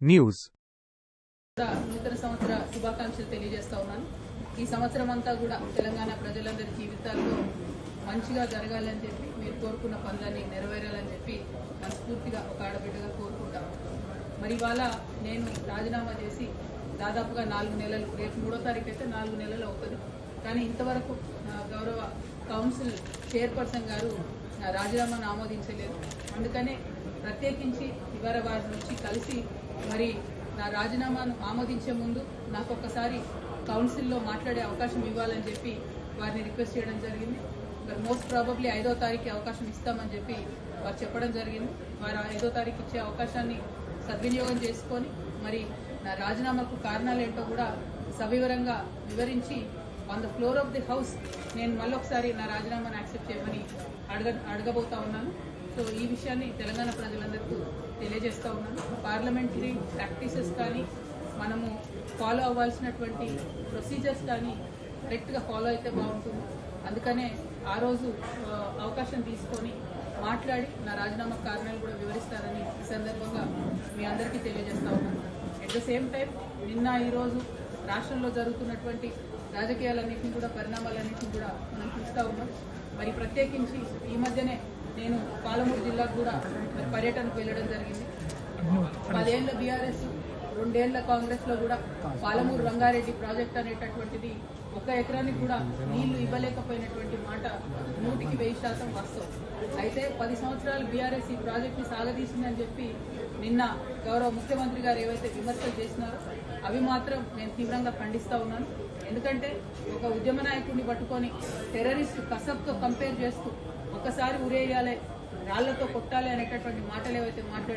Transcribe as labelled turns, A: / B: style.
A: News.
B: నూతన సంవత్సర శుభాకాంక్షలు తెలియజేస్తా ఉన్నాను. ఈ సంవత్సరం అంతా కూడా తెలంగాణ ప్రజలందరి జీవితాల్లో మంచిగా జరగాలని చెప్పి మీరు కోరుకున్న పనులన్నీ నెరవేరాలని చెప్పి మనస్ఫూర్తిగా ఒక ఆడబిడ్డగా కోరుకుంటాము మరి ఇవాళ నేను రాజీనామా చేసి దాదాపుగా నాలుగు నెలలు రేపు మూడో తారీఖు అయితే నాలుగు నెలలు అవుతుంది. కానీ ఇంతవరకు గౌరవ కౌన్సిల్ చైర్పర్సన్ గారు నా రాజీనామాను ఆమోదించలేదు. అందుకనే ప్రత్యేకించి ఇవాళ వారి నుంచి కలిసి మరి నా రాజీనామాను ఆమోదించే ముందు నాకు ఒక్కసారి కౌన్సిల్లో మాట్లాడే అవకాశం ఇవ్వాలని చెప్పి వారిని రిక్వెస్ట్ చేయడం జరిగింది. మరి మోస్ట్ ప్రాబబ్లీ ఐదో తారీఖు అవకాశం ఇస్తామని చెప్పి వారు చెప్పడం జరిగింది. వారు ఐదో తారీఖు ఇచ్చే అవకాశాన్ని సద్వినియోగం చేసుకొని మరి నా రాజీనామాకు కారణాలు ఏంటో కూడా సవివరంగా వివరించి on the floor of the house నేను మళ్ళొకసారి నా రాజీనామాను యాక్సెప్ట్ చేయమని అడగ అడగబోతా ఉన్నాను. సో ఈ విషయాన్ని తెలంగాణ ప్రజలందరికీ తెలియజేస్తూ ఉన్నాను. పార్లమెంటరీ ప్రాక్టీసెస్ కానీ మనము ఫాలో అవ్వాల్సినటువంటి ప్రొసీజర్స్ కానీ కరెక్ట్గా ఫాలో అయితే బాగుంటుంది. అందుకనే ఆ రోజు అవకాశం తీసుకొని మాట్లాడి నా రాజీనామా కారణాలు కూడా వివరిస్తారని ఈ సందర్భంగా మీ అందరికీ తెలియజేస్తా ఉన్నాను. అట్ ద సేమ్ టైం నిన్న ఈరోజు రాష్ట్రంలో జరుగుతున్నటువంటి రాజకీయాలన్నింటినీ కూడా పరిణామాలన్నింటినీ కూడా మనం చూస్తూ ఉన్నాం. మరి ప్రత్యేకించి ఈ మధ్యనే పాలమూరు జిల్లాకు కూడా పర్యటనకు వెళ్ళడం జరిగింది. పదేళ్ళ బీఆర్ఎస్ రెండేళ్ళ కాంగ్రెస్లో కూడా పాలమూరు రంగారెడ్డి ప్రాజెక్ట్ అనేటటువంటిది ఒక ఎకరానికి కూడా నీళ్ళు ఇవ్వలేకపోయినటువంటి మాట నూటికి వెయ్యి శాతం వస్తాం అయితే పది సంవత్సరాలు బీఆర్ఎస్ ఈ ప్రాజెక్ట్ని సాగదీసిందని చెప్పి నిన్న గౌరవ ముఖ్యమంత్రి గారు ఏవైతే విమర్శలు చేసినారో అవి మాత్రం నేను తీవ్రంగా ఖండిస్తూ ఉన్నాను. ఎందుకంటే ఒక ఉద్యమ నాయకుడిని పట్టుకొని టెర్రరిస్ట్ కసబ్తో కంపేర్ చేస్తూ ఒక్కసారి ఉరేయాలి రాళ్ళతో కొట్టాలి అనేటటువంటి మాటలు ఏవైతే మాట్లాడి